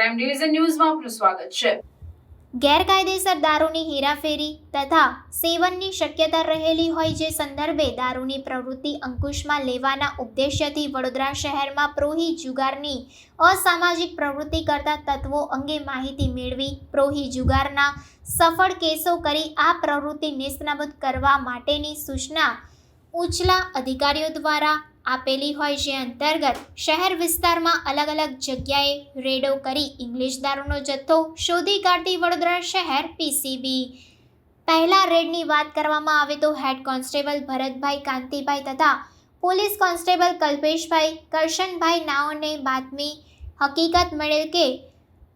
Crime division ન્યૂઝમાં આપનું સ્વાગત છે. ગેરકાયદેસર દારૂની હેરાફેરી તથા સેવનની શક્યતા રહેલી હોય જે સંદર્ભે દારૂની પ્રવૃત્તિ અંકુશમાં લેવાના ઉદ્દેશ્યથી વડોદરા શહેરમાં પ્રોહી જુગારની અસામાજિક પ્રવૃત્તિ કરતા તત્વો અંગે માહિતી મેળવી પ્રોહી જુગારના સફળ કેસો કરી આ પ્રવૃત્તિ નિસ્તનાબૂદ કરવા માટેની સૂચના ઉચલા અધિકારીઓ દ્વારા આપેલી હોય જે અંતર્ગત શહેર વિસ્તારમાં અલગ અલગ જગ્યાએ રેડો કરી ઇંગ્લિશ દારૂનો જથ્થો શોધી કાઢતી વડોદરા શહેર પીસીબી. પહેલા રેડની વાત કરવામાં આવે તો હેડ કોન્સ્ટેબલ ભરતભાઈ કાંતિભાઈ તથા પોલીસ કોન્સ્ટેબલ કલ્પેશભાઈ કરશનભાઈ નાઓને બાતમી હકીકત મળેલ કે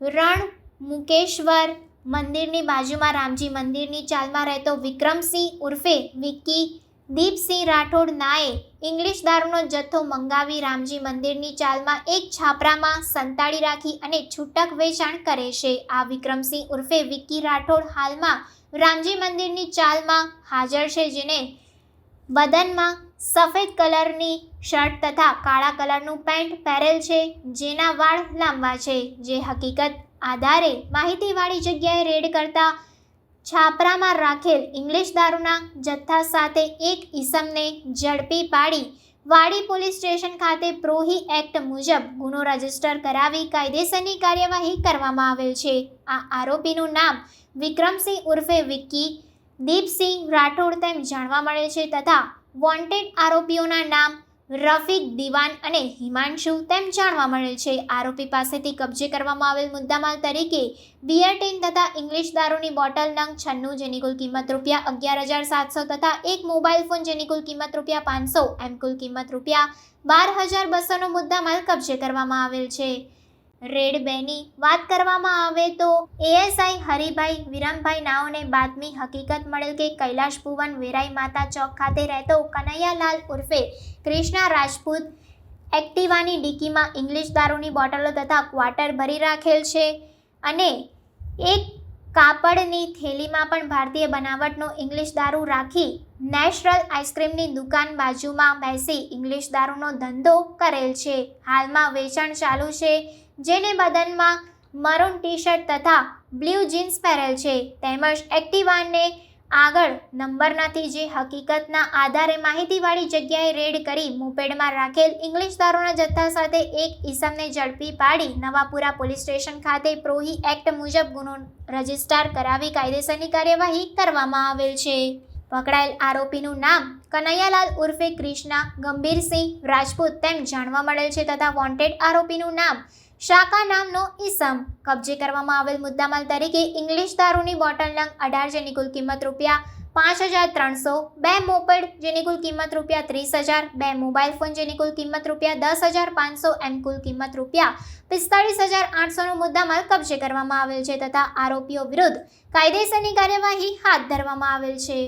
રણ મુકેશ્વર મંદિરની બાજુમાં રામજી મંદિરની ચાલમાં રહેતો વિક્રમસિંહ ઉર્ફે વિક્કી દીપસિંહ રાઠોડ નાએ ઇંગ્લિશ દારૂનો જથ્થો મંગાવી રામજી મંદિરની ચાલમાં એક છાપરામાં સંતાડી રાખી અને છૂટક વેચાણ કરે છે. આ વિક્રમસિંહ ઉર્ફે વિક્કી રાઠોડ હાલમાં રામજી મંદિરની ચાલમાં હાજર છે, જેને બદનમાં સફેદ કલરની શર્ટ તથા કાળા કલરનું પેન્ટ પહેરેલ છે, જેના વાળ લાંબા છે. જે હકીકત આધારે માહિતીવાળી જગ્યાએ રેડ કરતા છાપરામાં રાખેલ ઇંગ્લિશ દારૂના જથ્થા સાથે એક ઈસમને ઝડપી પાડી વાડી પોલીસ સ્ટેશન ખાતે પ્રોહી એક્ટ મુજબ ગુનો રજિસ્ટર કરાવી કાયદેસરની કાર્યવાહી કરવામાં આવેલ છે. આ આરોપીનું નામ વિક્રમસિંહ ઉર્ફે વિક્કી, દીપસિંહ રાઠોડ તેમ જાણવા મળે છે તથા વોન્ટેડ આરોપીઓના નામ રફીક, દિવાન અને હિમાંશુ તેમ જાણવા મળેલ છે. આરોપી પાસેથી કબજે કરવામાં આવેલ મુદ્દામાલ તરીકે બિયર ટીન તથા ઇંગ્લિશ દારૂની બોટલ નંગ છન્નું, જેની કુલ કિંમત રૂપિયા અગિયાર હજાર સાતસો તથા એક મોબાઈલ ફોન, જેની કુલ કિંમત રૂપિયા પાંચસો, એમ કુલ કિંમત રૂપિયા બાર હજાર બસોનો મુદ્દામાલ કબજે કરવામાં આવેલ છે. રેડ બેની વાત કરવામાં આવે તો એએસઆઈ હરિભાઈ વિરમભાઈ નાઓને બાતમી હકીકત મળેલ કે કૈલાશ ભુવન વેરાઈ માતા ચોક ખાતે રહેતો કનૈયાલાલ ઉર્ફે કૃષ્ણા રાજપૂત એક્ટિવાની ડીકીમાં ઇંગ્લિશ દારૂની બોટલો તથા ક્વાર્ટર ભરી રાખેલ છે અને એક કાપડની થેલીમાં પણ ભારતીય બનાવટનો ઇંગ્લિશ દારૂ રાખી નેશનલ આઈસ્ક્રીમની દુકાન બાજુમાં બેસી ઇંગ્લિશ દારૂનો ધંધો કરેલ છે. હાલમાં વેચાણ ચાલુ છે. જેને બદનમાં મરૂન ટી શર્ટ તથા બ્લુ જીન્સ પહેરેલ છે. તેમજ એક્ટિવાને આગળ નંબર નથી જે હકીકતના આધારે માહિતીવાળી જગ્યાએ રેડ કરી મોપેડમાં રાખેલ ઇંગ્લિશ દારૂના જથ્થા સાથે એક ઈસમને ઝડપી પાડી નવાપુરા પોલીસ સ્ટેશન ખાતે પ્રોહી એક્ટ મુજબ ગુનો રજિસ્ટર કરાવી કાયદેસરની કાર્યવાહી કરવામાં આવેલ છે. પકડાયેલ આરોપીનું નામ કનૈયાલાલ ઉર્ફે ક્રિષ્ના ગંભીરસિંહ રાજપૂત તેમ જાણવા મળેલ છે તથા વોન્ટેડ આરોપીનું નામ શાકા નામનો ઈસમ કબજે કરવામાં આવેલ મુદ્દામાલ તરીકે ઇંગ્લિશ દારૂની બોટલ નંગ અઢાર જેની કુલ કિંમત રૂપિયા પાંચ હજાર ત્રણસો, બે મોપેડ જેની કુલ કિંમત રૂપિયા ત્રીસ હજાર, બે મોબાઈલ ફોન જેની કુલ કિંમત રૂપિયા દસ હજાર પાંચસો એમ કુલ કિંમત રૂપિયા પિસ્તાળીસ હજાર આઠસોનો મુદ્દામાલ કબજે કરવામાં આવેલ છે તથા આરોપીઓ વિરુદ્ધ કાયદેસરની કાર્યવાહી હાથ ધરવામાં આવેલ છે.